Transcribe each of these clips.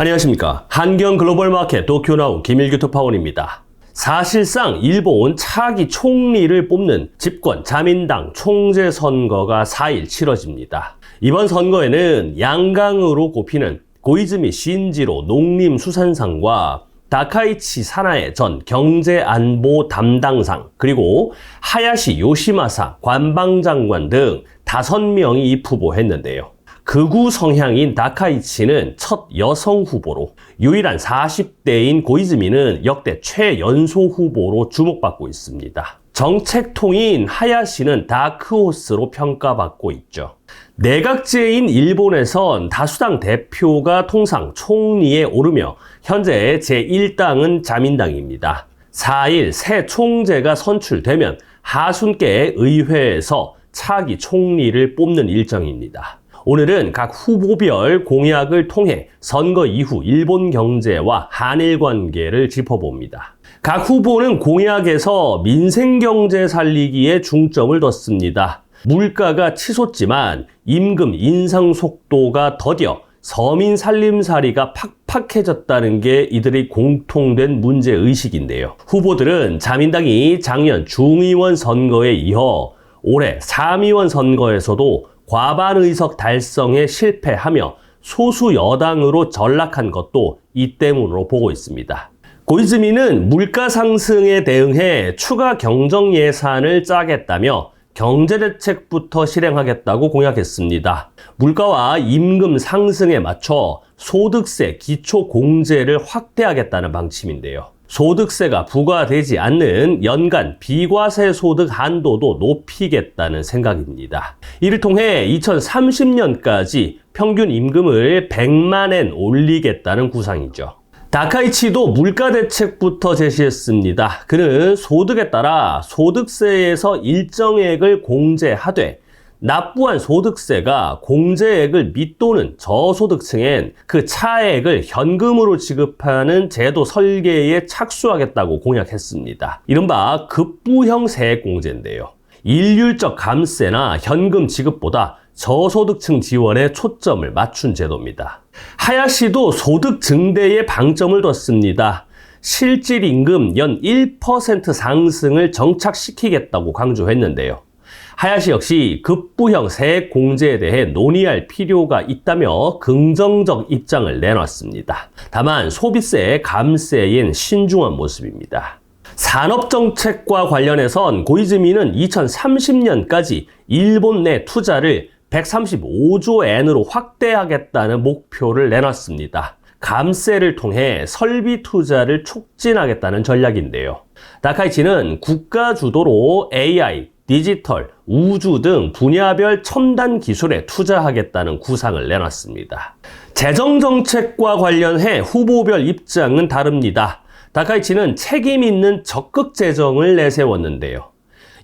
안녕하십니까. 한경 글로벌 마켓 도쿄 나온 김일규 특파원입니다. 사실상 일본 차기 총리를 뽑는 집권 자민당 총재 선거가 4일 치러집니다. 이번 선거에는 양강으로 꼽히는 고이즈미 신지로 농림수산상과 다카이치 사나의 전 경제안보 담당상 그리고 하야시 요시마사 관방장관 등 다섯 명이 입후보했는데요. 극우 성향인 다카이치는 첫 여성 후보로 유일한 40대인 고이즈미는 역대 최연소 후보로 주목받고 있습니다. 정책통인 하야시는 다크호스로 평가받고 있죠. 내각제인 일본에선 다수당 대표가 통상 총리에 오르며 현재 제1당은 자민당입니다. 4일 새 총재가 선출되면 하순께 의회에서 차기 총리를 뽑는 일정입니다. 오늘은 각 후보별 공약을 통해 선거 이후 일본 경제와 한일 관계를 짚어봅니다. 각 후보는 공약에서 민생 경제 살리기에 중점을 뒀습니다. 물가가 치솟지만 임금 인상 속도가 더뎌 서민 살림살이가 팍팍해졌다는 게 이들의 공통된 문제 의식인데요. 후보들은 자민당이 작년 중의원 선거에 이어 올해 상의원 선거에서도 과반 의석 달성에 실패하며 소수 여당으로 전락한 것도 이 때문으로 보고 있습니다. 고이즈미는 물가 상승에 대응해 추가 경정 예산을 짜겠다며 경제대책부터 실행하겠다고 공약했습니다. 물가와 임금 상승에 맞춰 소득세 기초공제를 확대하겠다는 방침인데요. 소득세가 부과되지 않는 연간 비과세 소득 한도도 높이겠다는 생각입니다. 이를 통해 2030년까지 평균 임금을 100만엔 올리겠다는 구상이죠. 다카이치도 물가 대책부터 제시했습니다. 그는 소득에 따라 소득세에서 일정액을 공제하되 납부한 소득세가 공제액을 밑도는 저소득층엔 그 차액을 현금으로 지급하는 제도 설계에 착수하겠다고 공약했습니다. 이른바 급부형 세액공제인데요. 일률적 감세나 현금 지급보다 저소득층 지원에 초점을 맞춘 제도입니다. 하야시도 소득 증대에 방점을 뒀습니다. 실질 임금 연 1% 상승을 정착시키겠다고 강조했는데요. 하야시 역시 급부형 세액 공제에 대해 논의할 필요가 있다며 긍정적 입장을 내놨습니다. 다만 소비세 감세인 신중한 모습입니다. 산업정책과 관련해선 고이즈미는 2030년까지 일본 내 투자를 135조 엔으로 확대하겠다는 목표를 내놨습니다. 감세를 통해 설비 투자를 촉진하겠다는 전략인데요. 다카이치는 국가 주도로 AI, 디지털, 우주 등 분야별 첨단 기술에 투자하겠다는 구상을 내놨습니다. 재정 정책과 관련해 후보별 입장은 다릅니다. 다카이치는 책임 있는 적극 재정을 내세웠는데요.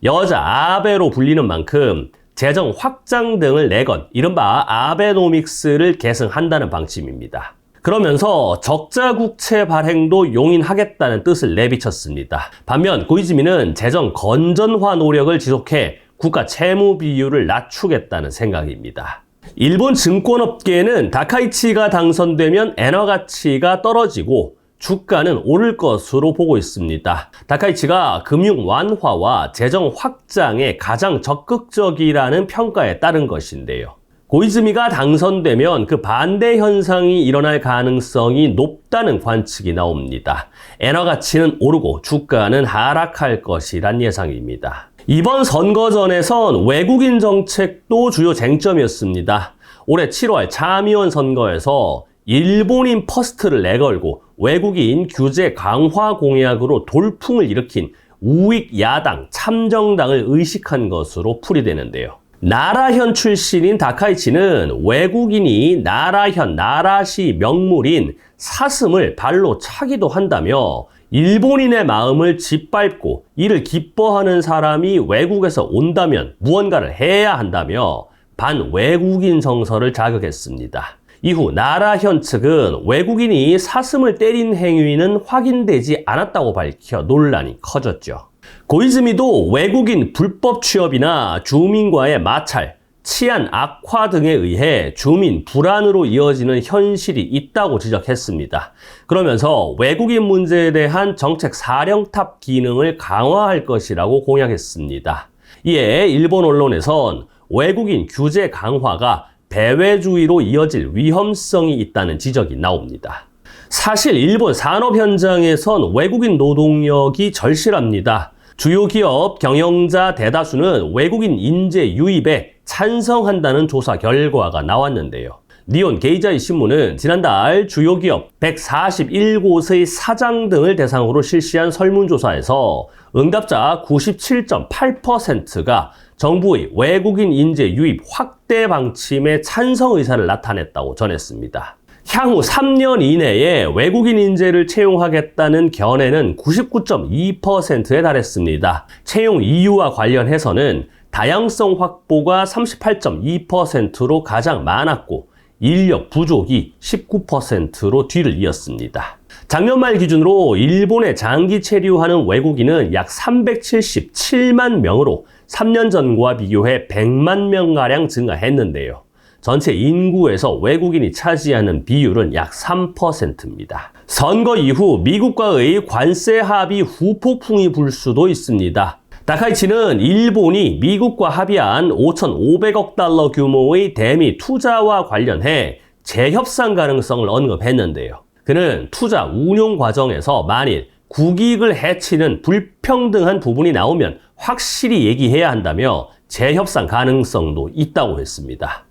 여자 아베로 불리는 만큼 재정 확장 등을 내건 이른바 아베노믹스를 계승한다는 방침입니다. 그러면서 적자 국채 발행도 용인하겠다는 뜻을 내비쳤습니다. 반면 고이즈미는 재정 건전화 노력을 지속해 국가 채무 비율을 낮추겠다는 생각입니다. 일본 증권업계는 다카이치가 당선되면 엔화 가치가 떨어지고 주가는 오를 것으로 보고 있습니다. 다카이치가 금융 완화와 재정 확장에 가장 적극적이라는 평가에 따른 것인데요. 고이즈미가 당선되면 그 반대 현상이 일어날 가능성이 높다는 관측이 나옵니다. 엔화 가치는 오르고 주가는 하락할 것이란 예상입니다. 이번 선거전에선 외국인 정책도 주요 쟁점이었습니다. 올해 7월 참의원 선거에서 일본인 퍼스트를 내걸고 외국인 규제 강화 공약으로 돌풍을 일으킨 우익 야당 참정당을 의식한 것으로 풀이되는데요. 나라현 출신인 다카이치는 외국인이 나라현, 나라시 명물인 사슴을 발로 차기도 한다며 일본인의 마음을 짓밟고 이를 기뻐하는 사람이 외국에서 온다면 무언가를 해야 한다며 반외국인 정서를 자극했습니다. 이후 나라현 측은 외국인이 사슴을 때린 행위는 확인되지 않았다고 밝혀 논란이 커졌죠. 고이즈미도 외국인 불법 취업이나 주민과의 마찰, 치안 악화 등에 의해 주민 불안으로 이어지는 현실이 있다고 지적했습니다. 그러면서 외국인 문제에 대한 정책 사령탑 기능을 강화할 것이라고 공약했습니다. 이에 일본 언론에선 외국인 규제 강화가 배회주의로 이어질 위험성이 있다는 지적이 나옵니다. 사실 일본 산업 현장에선 외국인 노동력이 절실합니다. 주요 기업 경영자 대다수는 외국인 인재 유입에 찬성한다는 조사 결과가 나왔는데요. 니온 게이자이 신문은 지난달 주요 기업 141곳의 사장 등을 대상으로 실시한 설문조사에서 응답자 97.8%가 정부의 외국인 인재 유입 확대 방침에 찬성 의사를 나타냈다고 전했습니다. 향후 3년 이내에 외국인 인재를 채용하겠다는 견해는 99.2%에 달했습니다. 채용 이유와 관련해서는 다양성 확보가 38.2%로 가장 많았고 인력 부족이 19%로 뒤를 이었습니다. 작년 말 기준으로 일본에 장기 체류하는 외국인은 약 377만 명으로 3년 전과 비교해 100만 명가량 증가했는데요. 전체 인구에서 외국인이 차지하는 비율은 약 3%입니다. 선거 이후 미국과의 관세 합의 후폭풍이 불 수도 있습니다. 다카이치는 일본이 미국과 합의한 5,500억 달러 규모의 대미 투자와 관련해 재협상 가능성을 언급했는데요. 그는 투자 운용 과정에서 만일 국익을 해치는 불평등한 부분이 나오면 확실히 얘기해야 한다며 재협상 가능성도 있다고 했습니다.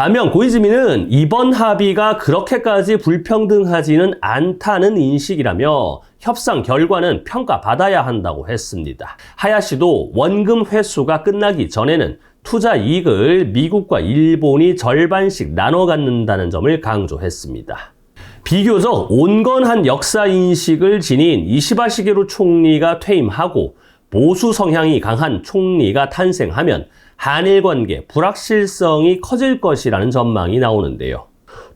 반면 고이즈미는 이번 합의가 그렇게까지 불평등하지는 않다는 인식이라며 협상 결과는 평가받아야 한다고 했습니다. 하야시도 원금 회수가 끝나기 전에는 투자 이익을 미국과 일본이 절반씩 나눠 갖는다는 점을 강조했습니다. 비교적 온건한 역사 인식을 지닌 이시바 시게루 총리가 퇴임하고 보수 성향이 강한 총리가 탄생하면 한일 관계 불확실성이 커질 것이라는 전망이 나오는데요.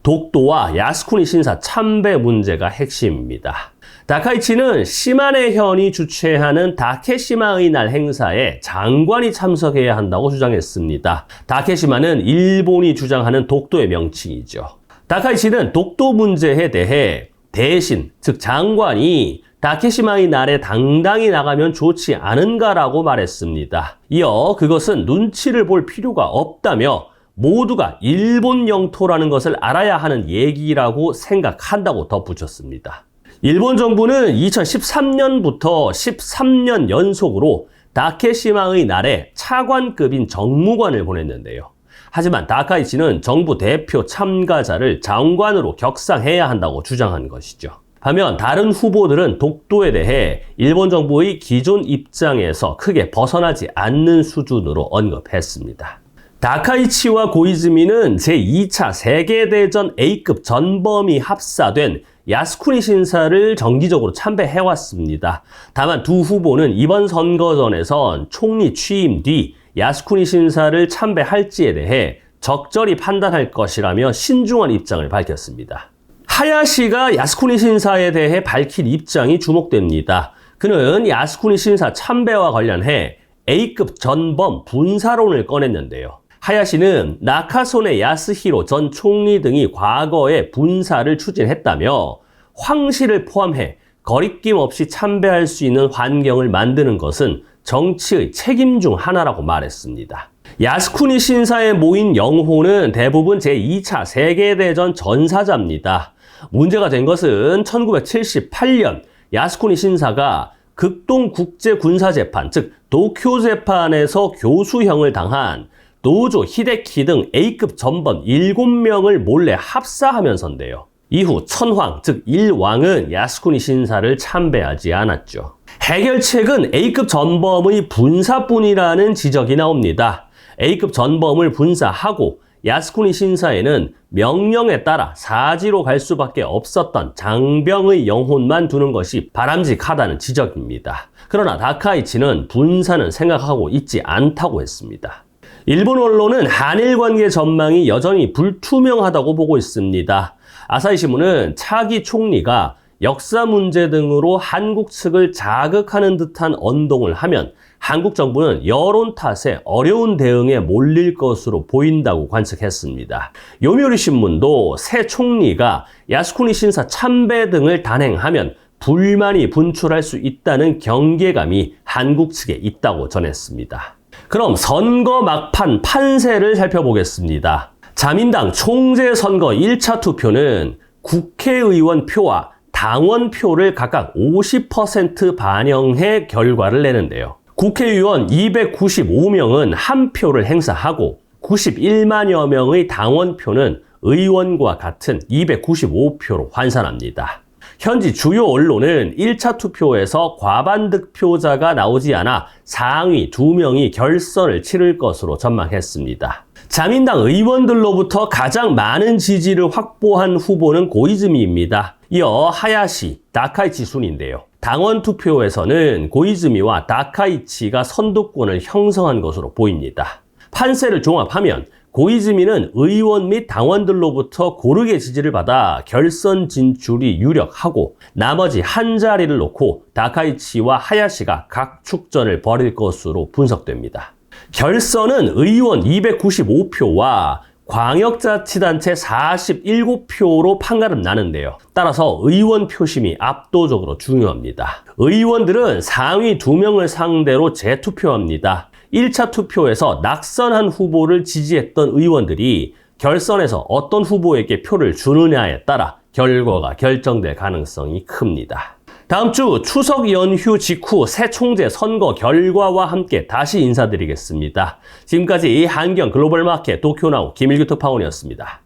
독도와 야스쿠니 신사 참배 문제가 핵심입니다. 다카이치는 시마네 현이 주최하는 다케시마의 날 행사에 장관이 참석해야 한다고 주장했습니다. 다케시마는 일본이 주장하는 독도의 명칭이죠. 다카이치는 독도 문제에 대해 대신, 즉 장관이 다케시마의 날에 당당히 나가면 좋지 않은가라고 말했습니다. 이어 그것은 눈치를 볼 필요가 없다며 모두가 일본 영토라는 것을 알아야 하는 얘기라고 생각한다고 덧붙였습니다. 일본 정부는 2013년부터 13년 연속으로 다케시마의 날에 차관급인 정무관을 보냈는데요. 하지만 다카이치는 정부 대표 참가자를 장관으로 격상해야 한다고 주장한 것이죠. 반면 다른 후보들은 독도에 대해 일본 정부의 기존 입장에서 크게 벗어나지 않는 수준으로 언급했습니다. 다카이치와 고이즈미는 제2차 세계대전 A급 전범이 합사된 야스쿠니 신사를 정기적으로 참배해왔습니다. 다만 두 후보는 이번 선거전에선 총리 취임 뒤 야스쿠니 신사를 참배할지에 대해 적절히 판단할 것이라며 신중한 입장을 밝혔습니다. 하야시가 야스쿠니 신사에 대해 밝힌 입장이 주목됩니다. 그는 야스쿠니 신사 참배와 관련해 A급 전범 분사론을 꺼냈는데요. 하야시는 나카소네 야스히로 전 총리 등이 과거에 분사를 추진했다며 황실을 포함해 거리낌 없이 참배할 수 있는 환경을 만드는 것은 정치의 책임 중 하나라고 말했습니다. 야스쿠니 신사에 모인 영호는 대부분 제2차 세계대전 전사자입니다. 문제가 된 것은 1978년 야스쿠니 신사가 극동 국제 군사 재판, 즉 도쿄 재판에서 교수형을 당한 노조 히데키 등 A급 전범 7명을 몰래 합사하면서인데요. 이후 천황, 즉 일왕은 야스쿠니 신사를 참배하지 않았죠. 해결책은 A급 전범의 분사뿐이라는 지적이 나옵니다. A급 전범을 분사하고 야스쿠니 신사에는 명령에 따라 사지로 갈 수밖에 없었던 장병의 영혼만 두는 것이 바람직하다는 지적입니다. 그러나 다카이치는 분사는 생각하고 있지 않다고 했습니다. 일본 언론은 한일 관계 전망이 여전히 불투명하다고 보고 있습니다. 아사히 신문은 차기 총리가 역사 문제 등으로 한국 측을 자극하는 듯한 언동을 하면 한국 정부는 여론 탓에 어려운 대응에 몰릴 것으로 보인다고 관측했습니다. 요미우리 신문도 새 총리가 야스쿠니 신사 참배 등을 단행하면 불만이 분출할 수 있다는 경계감이 한국 측에 있다고 전했습니다. 그럼 선거 막판 판세를 살펴보겠습니다. 자민당 총재 선거 1차 투표는 국회의원 표와 당원 표를 각각 50% 반영해 결과를 내는데요. 국회의원 295명은 한 표를 행사하고 91만여 명의 당원표는 의원과 같은 295표로 환산합니다. 현지 주요 언론은 1차 투표에서 과반 득표자가 나오지 않아 상위 2명이 결선을 치를 것으로 전망했습니다. 자민당 의원들로부터 가장 많은 지지를 확보한 후보는 고이즈미입니다. 이어 하야시, 다카이치 순인데요. 당원 투표에서는 고이즈미와 다카이치가 선두권을 형성한 것으로 보입니다. 판세를 종합하면 고이즈미는 의원 및 당원들로부터 고르게 지지를 받아 결선 진출이 유력하고 나머지 한 자리를 놓고 다카이치와 하야시가 각 축전을 벌일 것으로 분석됩니다. 결선은 의원 295표와 광역자치단체 47표로 판가름 나는데요. 따라서 의원 표심이 압도적으로 중요합니다. 의원들은 상위 2명을 상대로 재투표합니다. 1차 투표에서 낙선한 후보를 지지했던 의원들이 결선에서 어떤 후보에게 표를 주느냐에 따라 결과가 결정될 가능성이 큽니다. 다음 주 추석 연휴 직후 새 총재 선거 결과와 함께 다시 인사드리겠습니다. 지금까지 한경 글로벌 마켓 도쿄나우 김일규 특파원이었습니다.